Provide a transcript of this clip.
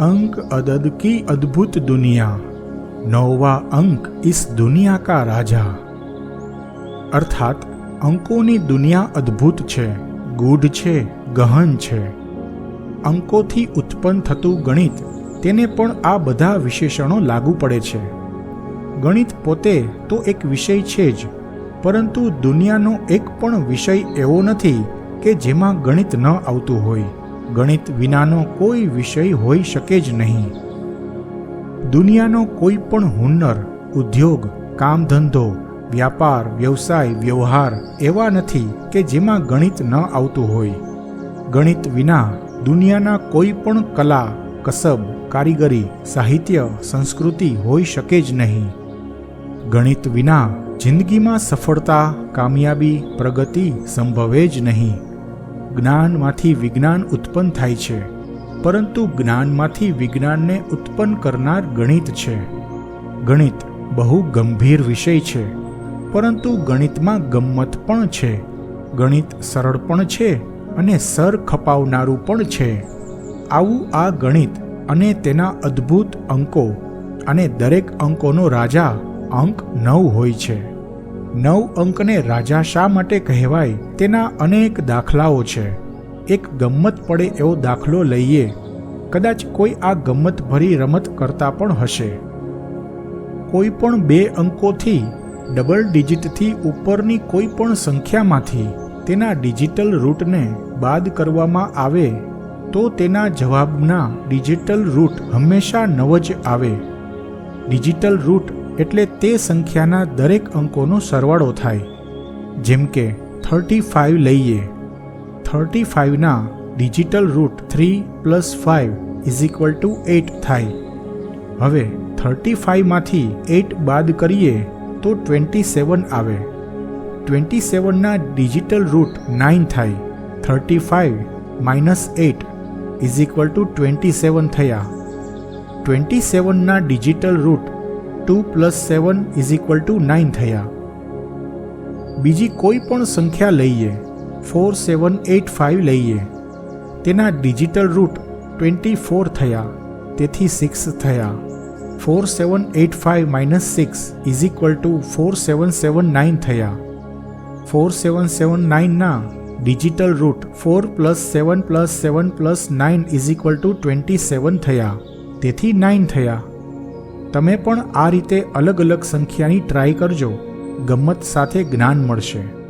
अंक अदद की अद्भुत दुनिया नौवा अंक इस दुनिया का राजा અર્થાત અંકોની દુનિયા અદ્ભુત છે ગૂઢ છે ગહન છે અંકોથી ઉત્પન્ન થતું ગણિત તેને પણ આ બધા વિશેષણો લાગુ પડે છે ગણિત પોતે તો એક વિષય છે જ પરંતુ દુનિયાનો એક પણ વિષય એવો નથી કે જેમાં ગણિત ન આવતું હોય ગણિત વિનાનો કોઈ વિષય હોઈ શકે જ નહીં. દુનિયાનો કોઈ પણ હુન્નર ઉદ્યોગ કામ ધંધો વ્યાપાર, વ્યવસાય, વ્યવહાર એવા નથી કે જેમાં ગણિત ન આવતું હોય. ગણિત વિના દુનિયાના કોઈ પણ કલા, કસબ, કારીગરી, સાહિત્ય, સંસ્કૃતિ હોઈ શકે જ નહીં. ગણિત વિના જિંદગીમાં સફળતા, કામયાબી, પ્રગતિ સંભવે જ નહીં. જ્ઞાનમાંથી વિજ્ઞાન ઉત્પન્ન થાય છે, પરંતુ જ્ઞાનમાંથી વિજ્ઞાનને ઉત્પન્ન કરનાર ગણિત છે. ગણિત બહુ ગંભીર વિષય છે, પરંતુ ગણિતમાં ગમ્મત પણ છે. ગણિત સરળ પણ છે અને સર ખપાવનારું પણ છે. આવું આ ગણિત અને તેના અદ્ભુત અંકો અને દરેક અંકોનો રાજા અંક નવ હોય છે. નવ અંકને રાજા શા માટે કહેવાય તેના અનેક દાખલાઓ છે. એક ગમ્મત પડે એવો દાખલો લઈએ. કદાચ કોઈ આ ગમ્મત ભરી રમત કરતા પણ હશે. કોઈ પણ બે અંકોથી ડબલ ડિજિટથી ઉપરની કોઈ પણ સંખ્યામાંથી તેના ડિજિટલ રૂટને બાદ કરવામાં આવે, તો તેના જવાબના ડિજિટલ રૂટ હંમેશા નવ જ આવે. ડિજિટલ રૂટ એટલે તે સંખ્યાના દરેક અંકોનો સરવાળો થાય. જેમ કે થર્ટી ફાઇવ લઈએ. Thirty ફાઇવના digital root three plus five is equal to eight થાય. હવે થર્ટી ફાઇવમાંથી એટ બાદ કરીએ તો ટ્વેન્ટી સેવન આવે. ટ્વેન્ટી સેવનના ડિજિટલ રૂટ નાઇન થાય. Thirty five minus eight is equal to twenty seven થયા. Twenty સેવનના digital root two plus seven is equal to nine થયા બીજી કોઈ પણ સંખ્યા લઈએ ફોર સેવન એટ ફાઇવ લઈએ તેના ડિજિટલ રૂટ ટ્વેન્ટી ફોર થયા તેથી સિક્સ થયા four seven eight five minus six is equal to four seven seven nine થયા four seven seven નાઇનના digital root four plus seven plus seven plus nine is equal to twenty seven થયા તેથી nine થયા તમે પણ આ રીતે અલગ અલગ સંખ્યાની ટ્રાય કરજો. ગમ્મત સાથે જ્ઞાન મળશે.